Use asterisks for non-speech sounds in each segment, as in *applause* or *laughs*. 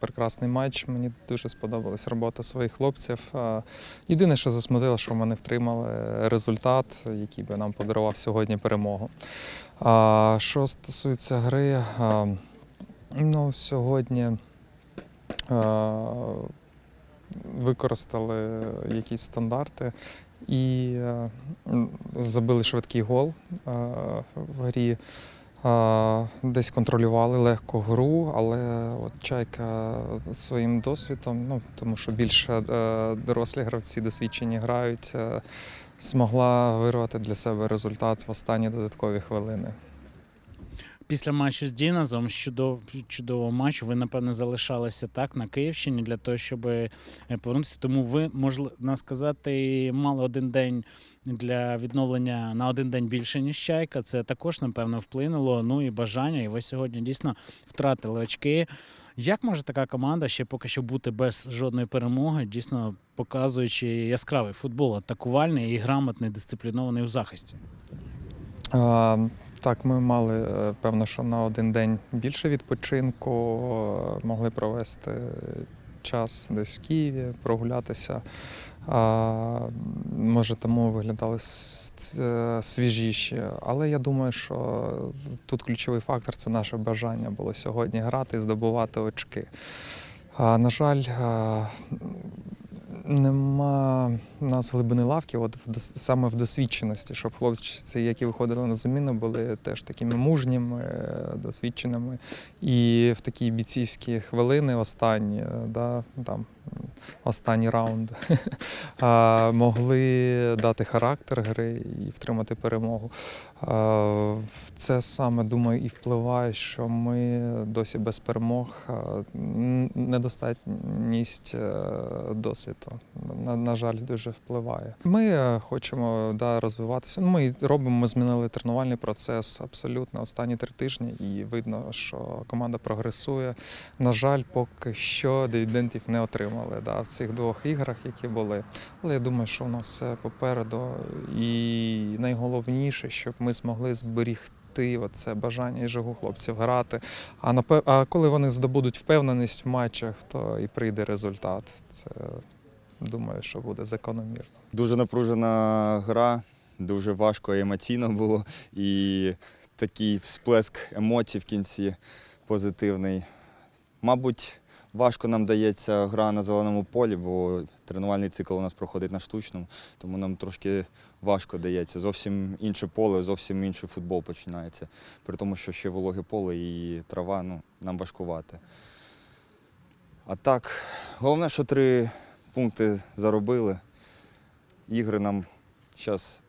прекрасний матч. Мені дуже сподобалась робота своїх хлопців. Єдине, що засмутило, що ми не втримали результат, який би нам подарував сьогодні перемогу. А що стосується гри, ну, сьогодні використали якісь стандарти і забили швидкий гол в грі. Десь контролювали легко гру, але от Чайка своїм досвідом, ну тому що більше е, дорослі гравці досвідчені грають, е, змогла вирвати для себе результат в останні додаткові хвилини. Після матчу з Діназом, чудов, чудового матчу, ви, напевно, залишалися так на Київщині для того, щоб е, повернутися. Тому ви, можна сказати, мали один день для відновлення на один день більше, ніж чайка. Це також, напевно, вплинуло. Ну і бажання. І ви сьогодні дійсно втратили очки. Як може така команда ще поки що бути без жодної перемоги, дійсно показуючи яскравий футбол, атакувальний і грамотний, дисциплінований у захисті? А, Так, ми мали, е, певно, що на один день більше відпочинку, е, могли провести час десь в Києві, прогулятися. А, Може, тому виглядали е, свіжіші. Але я думаю, що тут ключовий фактор це наше бажання було сьогодні грати і здобувати очки. А, На жаль, нема у нас глибини лавки, от в саме в досвідченості, щоб хлопці, які виходили на заміну, були теж такими мужніми, е, досвідченими. І в такі бійцівські хвилини, останні, е, да, там, останній раунд, *laughs* могли дати характер гри і втримати перемогу. Це саме думаю і впливає, що ми досі без перемог, недостатність е, досвіду. На, на жаль, дуже впливає. Ми е, хочемо да, розвиватися. Ми робимо, ми змінили тренувальний процес абсолютно останні три тижні, і видно, що команда прогресує. На жаль, поки що дивідендів не отримали да, в цих двох іграх, які були. Але я думаю, що у нас все попереду. І найголовніше, щоб ми змогли зберігти оце бажання і жагу хлопців грати. А напев... а коли вони здобудуть впевненість в матчах, то і прийде результат. Це думаю, що буде закономірно. Дуже напружена гра, дуже важко і емоційно було. І такий всплеск емоцій в кінці позитивний. Мабуть, важко нам дається гра на зеленому полі, бо тренувальний цикл у нас проходить на штучному, тому нам трошки важко дається. Зовсім інше поле, зовсім інший футбол починається. При тому, що ще вологе поле і трава, ну, нам важкувати. А так, головне, що три пункти заробили. Ігри нам зараз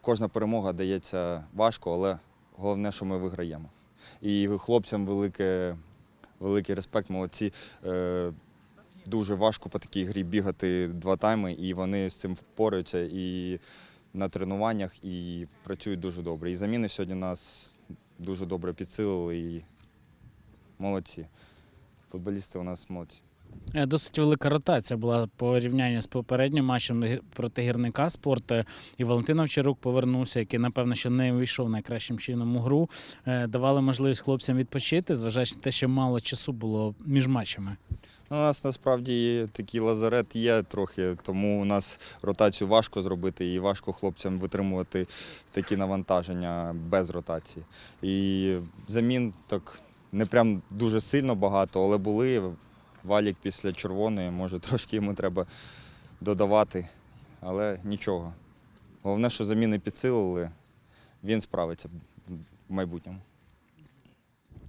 кожна перемога дається важко, але головне, що ми виграємо. І хлопцям велике, великий респект, молодці. Е, дуже важко по такій грі бігати два тайми, і вони з цим впораються і на тренуваннях, і працюють дуже добре. І заміни сьогодні нас дуже добре підсилили і молодці. Футболісти у нас молодці. Е, Досить велика ротація була по порівнянні з попереднім матчем проти гірника спорту. І Валентин Овчарук повернувся, який, напевно, ще не вийшов найкращим чином у гру. Е, Давали можливість хлопцям відпочити, зважаючи на те, що мало часу було між матчами. Ну, У нас насправді такий лазарет є трохи, тому у нас ротацію важко зробити і важко хлопцям витримувати такі навантаження без ротації. І замін так не прям дуже сильно багато, але були. Валік після червоної, може *laughs* трошки йому треба додавати, але нічого. Головне, що заміни підсилили, він справиться в майбутньому.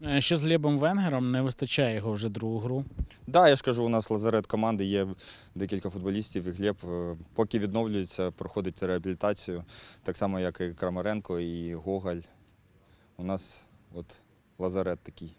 Е, Що з Глебом Венгером не вистачає його вже другу гру. Да, я ж кажу, у нас лазарет команди, є декілька футболістів, і Глеб е, поки відновлюється, проходить реабілітацію, так само, як і Крамаренко і Гоголь. У нас от лазарет такий.